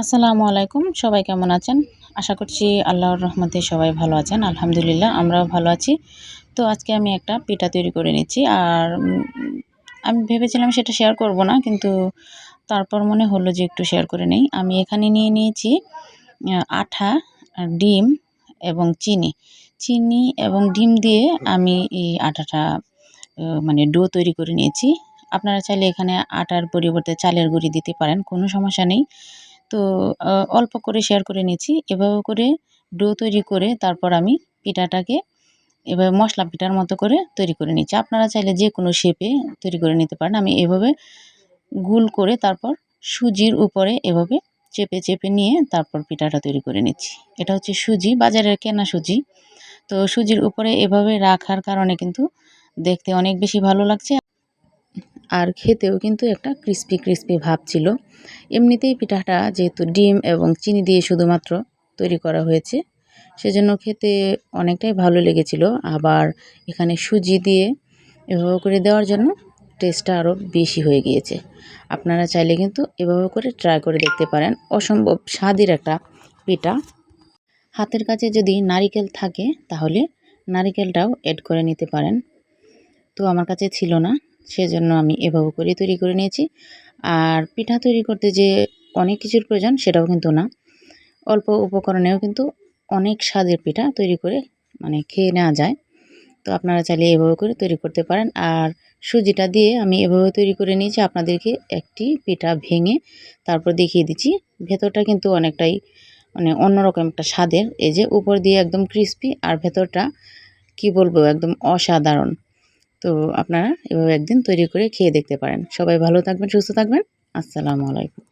আসসালামু আলাইকুম, সবাই কেমন আছেন? আশা করছি আল্লাহর রহমতে সবাই ভালো আছেন, আলহামদুলিল্লাহ আমরাও ভালো আছি। তো আজকে আমি একটা পিঠা তৈরি করে নিচ্ছি আর আমি ভেবেছিলাম সেটা শেয়ার করব না, কিন্তু তারপর মনে হলো যে একটু শেয়ার করে নেই। আমি এখানে নিয়ে নিয়েছি আঠা, ডিম এবং চিনি। চিনি এবং ডিম দিয়ে আমি এই আটাটা মানে ডো তৈরি করে নিয়েছি। আপনারা চাইলে এখানে আটার পরিবর্তে চালের গুঁড়ি দিতে পারেন, কোনো সমস্যা নেই। তো অল্প করে শেয়ার করে নিয়েছি। এভাবে করে ডো তৈরি করে তারপর আমি পিঠাটাকে এভাবে মশলা পিঠার মতো করে তৈরি করে নিচ্ছি আপনারা চাইলে যে কোনো শেপে তৈরি করে নিতে পারেন। আমি এভাবে গুল করে তারপর সুজির উপরে এভাবে চেপে চেপে নিয়ে তারপর পিঠাটা তৈরি করে নিচ্ছি। এটা হচ্ছে সুজি, বাজারের কেনা সুজি। তো সুজির উপরে এভাবে রাখার কারণে কিন্তু দেখতে অনেক বেশি ভালো লাগছে। আর খেতেও কিন্তু একটা ক্রিস্পি ক্রিস্পি ভাব ছিল। এমনিতেই পিঠাটা যেহেতু ডিম এবং চিনি দিয়ে শুধুমাত্র তৈরি করা হয়েছে, সেজন্য খেতে অনেকটাই ভালো লেগেছিল। আবার এখানে সুজি দিয়ে এভাবে করে দেওয়ার জন্য টেস্টটা আরও বেশি হয়ে গিয়েছে। আপনারা চাইলে কিন্তু এভাবে করে ট্রাই করে দেখতে পারেন। অসম্ভব স্বাদের একটা পিঠা। হাতের কাছে যদি নারিকেল থাকে, তাহলে নারিকেলটাও অ্যাড করে নিতে পারেন। তো আমার কাছে ছিল না। সেজন্য আমি এভাবে করে তৈরি করে নিয়েছি। আর পিঠা তৈরি করতে যে অনেক কিছুর প্রয়োজন সেটাও কিন্তু না। অল্প উপকরণেও কিন্তু অনেক স্বাদের পিঠা তৈরি করে মানে খেয়ে নেওয়া যায়। তো আপনারা চাইলে এভাবে করে তৈরি করতে পারেন। আর সুজিটা দিয়ে আমি এভাবে তৈরি করে নিয়েছি। আপনাদেরকে একটি পিঠা ভেঙে তারপর দেখিয়ে দিচ্ছি। ভেতরটা কিন্তু অনেকটাই মানে অন্যরকম একটা স্বাদের। এই যে উপর দিয়ে একদম ক্রিস্পি আর ভেতরটা কি বলব একদম অসাধারণ। তো আপনারা এভাবে একদিন তৈরি করে খেয়ে দেখতে পারেন। সবাই ভালো থাকবেন, সুস্থ থাকবেন। আসসালামু আলাইকুম।